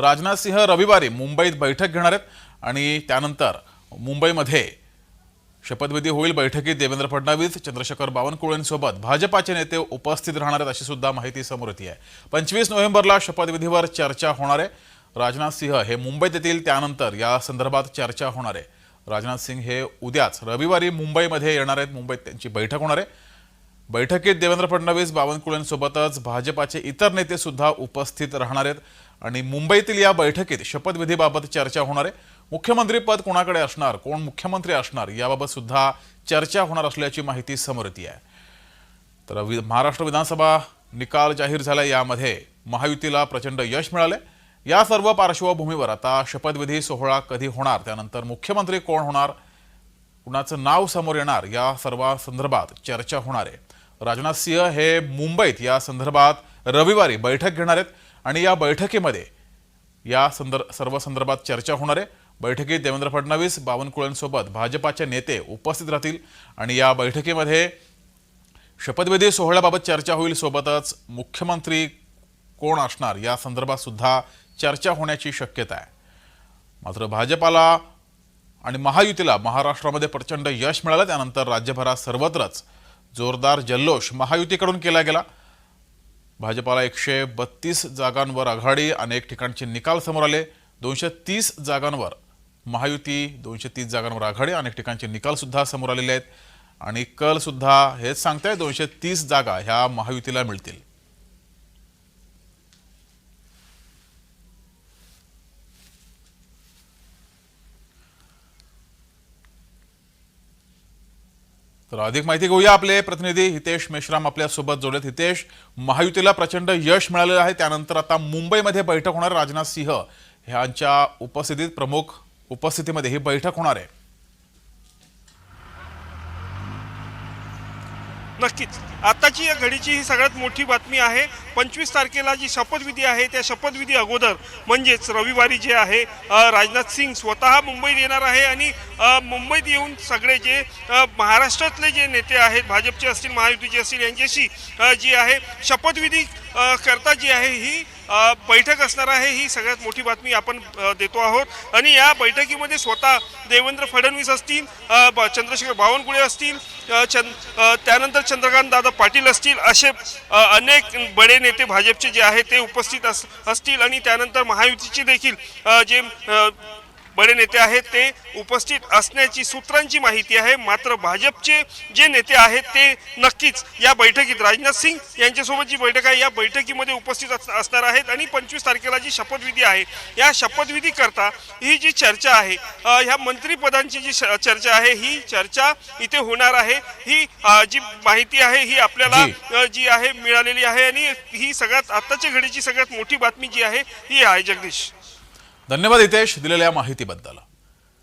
राजनाथ सिंह रविवारी मुंबईत बैठक घेणार आहेत आणि त्यानंतर मुंबईमध्ये शपथविधी होईल. बैठकीत देवेंद्र फडणवीस चंद्रशेखर बावनकुळेंसोबत भाजपाचे नेते उपस्थित राहणार आहेत अशी सुद्धा माहिती समोर येते आहे. पंचवीस नोव्हेंबरला शपथविधीवर चर्चा होणार आहे. राजनाथ सिंह हे मुंबईत येतील. त्यानंतर या संदर्भात चर्चा होणार आहे. राजनाथ सिंह हे उद्याच रविवारी मुंबईमध्ये येणार आहेत. मुंबईत त्यांची बैठक होणार आहे. बैठकीत देवेंद्र फडणवीस बावनकुळेंसोबतच भाजपाचे इतर नेते सुद्धा उपस्थित राहणार आहेत. आणि मुंबईतील या बैठकीत शपथविधीबाबत चर्चा होणार आहे. मुख्यमंत्री पद कोणाकडे असणार कोण मुख्यमंत्री असणार याबाबत सुद्धा चर्चा होणार असल्याची माहिती समोर येते आहे. तर वि- महाराष्ट्र विधानसभा निकाल जाहीर झाला यामध्ये महायुतीला प्रचंड यश मिळाले या सर्व पार्श्वभूमीवर आता शपथविधी सोहळा कधी होणार त्यानंतर मुख्यमंत्री कोण होणार कुणाचं नाव समोर येणार या सर्व संदर्भात चर्चा होणार आहे. राजनाथ सिंह हे मुंबईत या संदर्भात रविवारी बैठक घेणार आहेत आणि या बैठकीमध्ये या संदर् सर्व संदर्भात चर्चा होणार आहे. बैठकीत देवेंद्र फडणवीस बावनकुळेंसोबत भाजपाचे नेते उपस्थित राहतील आणि या बैठकीमध्ये शपथविधी सोहळ्याबाबत चर्चा होईल. सोबतच मुख्यमंत्री कोण असणार या संदर्भात सुद्धा चर्चा होण्याची शक्यता आहे. मात्र भाजपाला आणि महायुतीला महाराष्ट्रामध्ये प्रचंड यश मिळालं. त्यानंतर राज्यभरात सर्वत्रच जोरदार जल्लोष महायुतीकडून केला गेला. भाजपाला एकशे बत्तीस जागांवर आघाडी अनेक ठिकाणचे निकाल समोर आले. दोनशे तीस जागांवर महायुती दोनशे तीस जागांवर आघाडी अनेक ठिकाणचे निकालसुद्धा समोर आलेले आहेत. आणि कलसुद्धा हेच सांगताय दोनशे तीस जागा ह्या महायुतीला मिळतील. तर अधिक माहिती घेऊया आपले प्रतिनिधी हितेश मेश्राम आपल्यासोबत जोडत जोडलेत. हितेश महायुतीला प्रचंड यश मिळालेलं आहे. त्यानंतर आता मुंबईमध्ये बैठक होणार. राजनाथ सिंह ह्यांच्या उपस्थितीत प्रमुख उपस्थितीमध्ये ही बैठक होणार आहे. नक्कीच. आत्ताची या घडीची ही सगळ्यात मोठी बातमी आहे पंचवीस तारखेला जी शपथविधी आहे त्या शपथविधी अगोदर म्हणजेच रविवारी जे आहे राजनाथ सिंग स्वतः मुंबईत येणार आहे आणि मुंबईत येऊन सगळे जे महाराष्ट्रातले जे नेते आहेत भाजपचे असतील महायुतीचे असतील यांच्याशी जी आहे शपथविधी करता जी आहे ही बैठक असणार आहे ही सगळ्यात मोठी बातमी आपण देतो आहोत. आणि या बैठकीमध्ये स्वतः देवेंद्र फडणवीस असतील चंद्रशेखर बावनकुळे असतील चंद त्यानंतर चंद्रकांत दादा पाटील असतील असे अनेक बडे नेते भाजपचे जे आहेत ते उपस्थित अस असतील. आणि त्यानंतर महायुतीचे देखील जे बडे नेते आहेत ते उपस्थित असण्याची सूत्रांची माहिती आहे. मात्र भाजपचे जे नेते आहेत ते नक्कीच या बैठकीत राजनाथ सिंग यांच्यासोबत जी बैठक आहे या बैठकीमध्ये उपस्थित अस- असणार आहेत आणि पंचवीस तारखेला जी शपथविधी आहे या शपथविधी करता ही जी चर्चा आहे ह्या मंत्रिपदांची जी श- चर्चा आहे ही चर्चा इथे होणार आहे. ही जी माहिती आहे ही आपल्याला जी आहे मिळालेली आहे आणि ही सगळ्यात आत्ताच्या घडीची सगळ्यात मोठी बातमी जी आहे ही आहे. जगदीश. धन्यवाद हितेश दिलेल्या माहितीबद्दल.